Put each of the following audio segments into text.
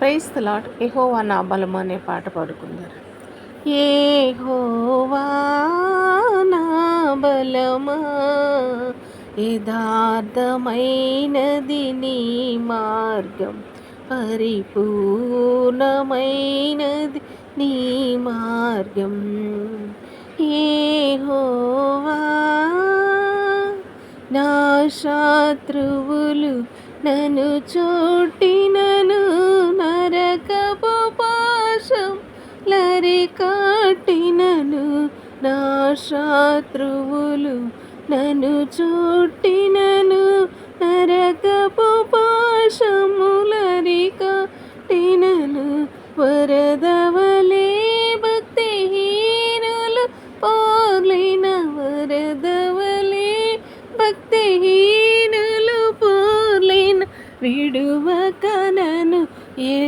Price lot ఎహోవా నా బలము అనే పాట పాడుకుందారు ఏహోవా నా బలమా? యథార్థమైనది నీ మార్గం. పరిపూర్ణమైనది నీ మార్గం. ఏహోవా నా శత్రువులు నను చూటినను నరకపు పాశం లరి కాటినను నా శత్రువులు నన్ను చోటినను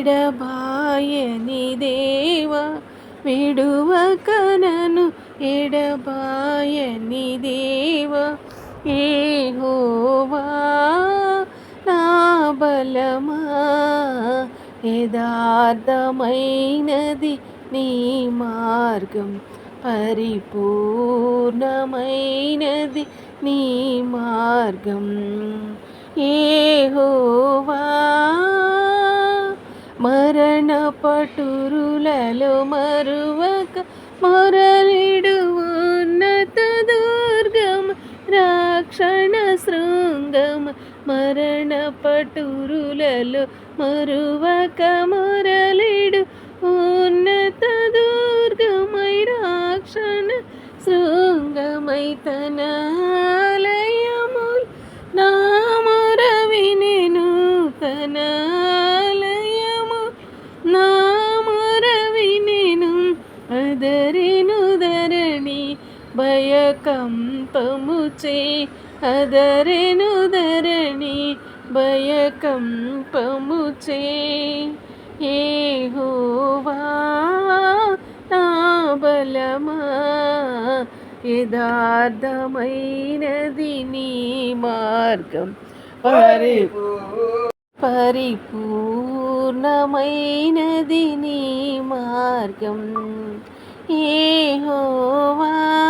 ఎడబాయని దేవా విడువక నన్ను ఎడబాయని దేవా హోవా నా బలమా యథార్థమైనది నీ మార్గం పరిపూర్ణమైనది నీ మార్గం ఏ హోవా పటురులలో మరువక మొరలిడు ఉన్నత దుర్గం రాక్షణ శృంగం మరణ పటురులలో మరువక మొరలిడు ఉన్నత దుర్గమై రాక్షణ శృంగమై తన ఆలయముల్ నా భయకంపముచే అదరెను ధరణి భయకంపముచే ఏహోవా నా బలమా యథార్థమైనది నీ మార్గం. పరి పరిపూర్ణమైనది నీ మార్గం. ఏహోవా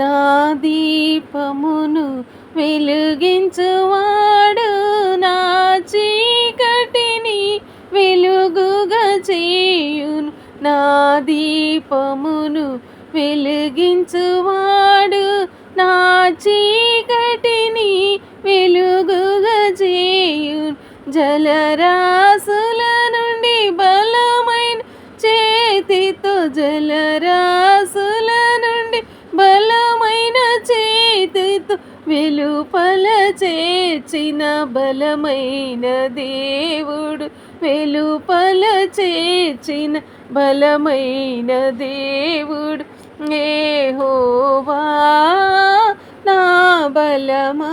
నా దీపమును వెలుగించువాడు. నా చీకటిని వెలుగుగా చేయును. నా దీపమును వెలుగించువాడు. నా చీకటిని వెలుగుగా చేయును. జలరాసుల నుండి బలమైన చేతితో జలరా వెలుపల చేర్చిన బలమైన దేవుడు. వెలుపల చేర్చిన బలమైన దేవుడు. ఏహోవా నా బలమా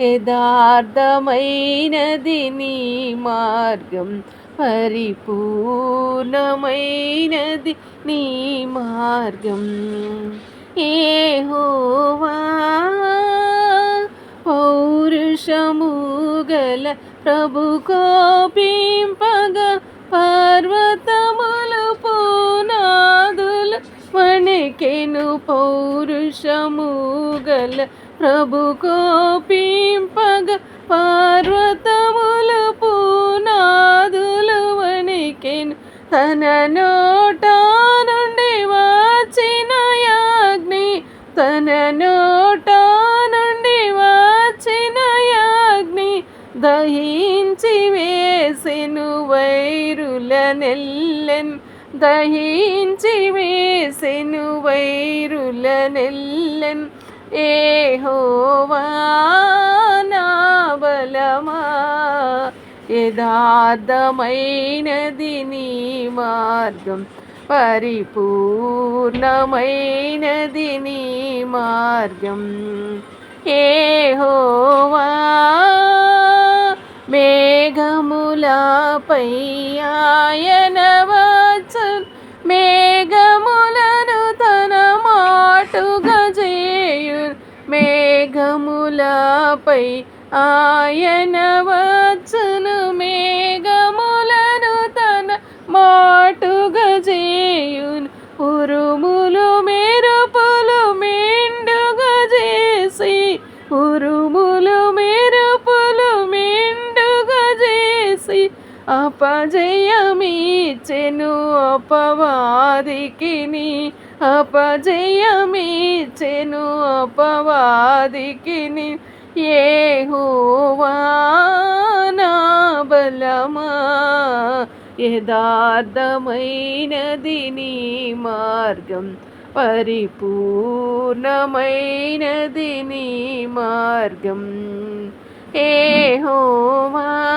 యథార్థమైనది నీ మార్గం పరిపూర్ణమైనది నీ మార్గం. ఏహోవా పౌరుషము గల ప్రభు కోపింపగ పర్వతములు పునాదులు వణికెను పౌరుషము గల ప్రభు కోపింపగ పర్వతములు దహించి వేసెను వైరుల నెల్లెన్. దహించి వేసెను వైరుల నెల్లెన్. ఏ నా బలమా యథార్థమైనది నీ మార్గం. పరిపూర్ణమైనది నీ మార్గం. ఏ హోవా మేఘములపై ఆయన వచ్చు మేఘములను తన మాటుగా చేయు మేఘములపై ఆయన వచ్చును మేఘములను తన మాటుగా చేయున్. అపజయమీచెను అపవాదికిని. అపజయమీచెను అపవాదికిని. హోవానా బలమా. యథార్థమైనది నీ మార్గం. పరిపూర్ణమైనది నీ మార్గం. ఏ హోవా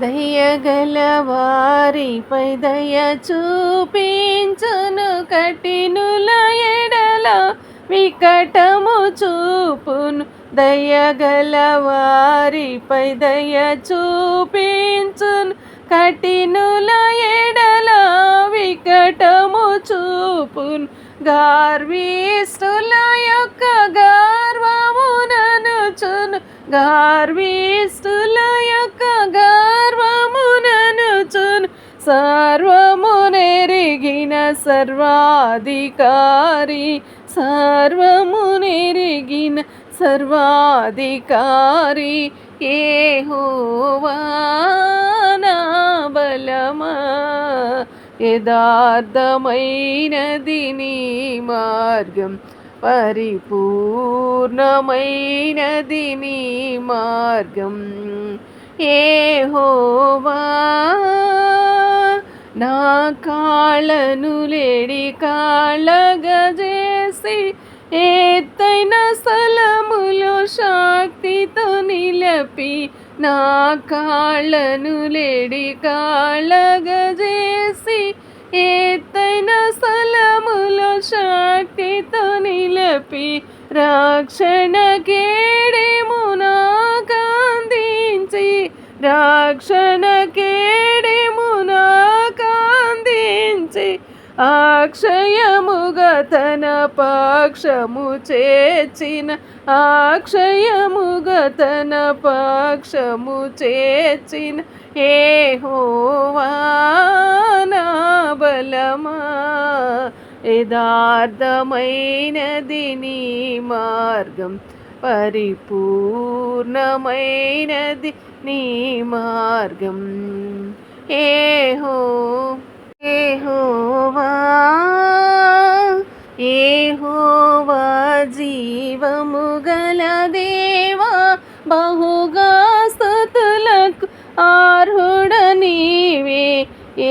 దయగల వారిపై దయ చూపించును కఠినుల ఎడల వికటము చూపును. దయగల వారిపై దయ చూపించును కఠినుల ఎడల వికటము చూపును. గార్విష్ఠుల యొక్క గర్వమునను చును యొక్క సర్వమునెరిగిన సర్వాధికారి సర్వమునెరిగిన సర్వాధికారి ఏ హోవానా బలమా యథార్థమైనది నీ మార్గం పరిపూర్ణమైనది నీ మార్గం ఏ హోవా కాళ్ళను లేడి కాళ్ళగజేసి ఎత్తైన స్థలములో శక్తితో నిలపి నా కాళ్ళను లేడి కాళ్ళగజేసి ఎత్తైన స్థలములో శక్తితో నిలపి రక్షణ కేడేమునా కాందించి రక్షణ కే అక్షయముగా తన పక్షము చేర్చిన అక్షయముగా తన పక్షము చేర్చిన ఏహోవానా బలమా. యథార్థమైనది నీ మార్గం పరిపూర్ణమైనది నీ మార్గం. ఏ హో ఏహోవా ఏహోవా జీవము గల దేవా బహుగా స్థుతులకు ఆర్హుడ నీవే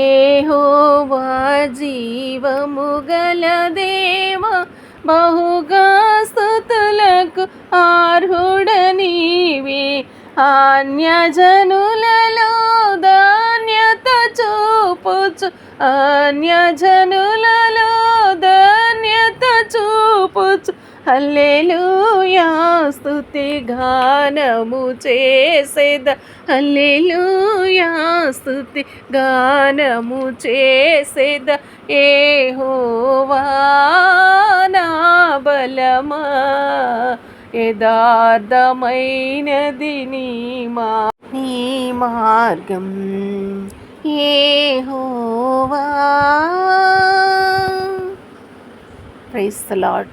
ఏహోవా జీవము గల దేవా బహుగా స్థుతులకు ఆర్హుడ నీవే అన్యజనుల అన్యజనులలో ధన్యత చూపుచు. హల్లెలూయా స్తుతి గానము చేసేద. హల్లెలూయా స్తుతి గానము చేసేద. ఏ నా బలమా యదార్థమైనది నీ మా నీ మార్గం. ఏహోవా ప్రైస్ ద లాడ్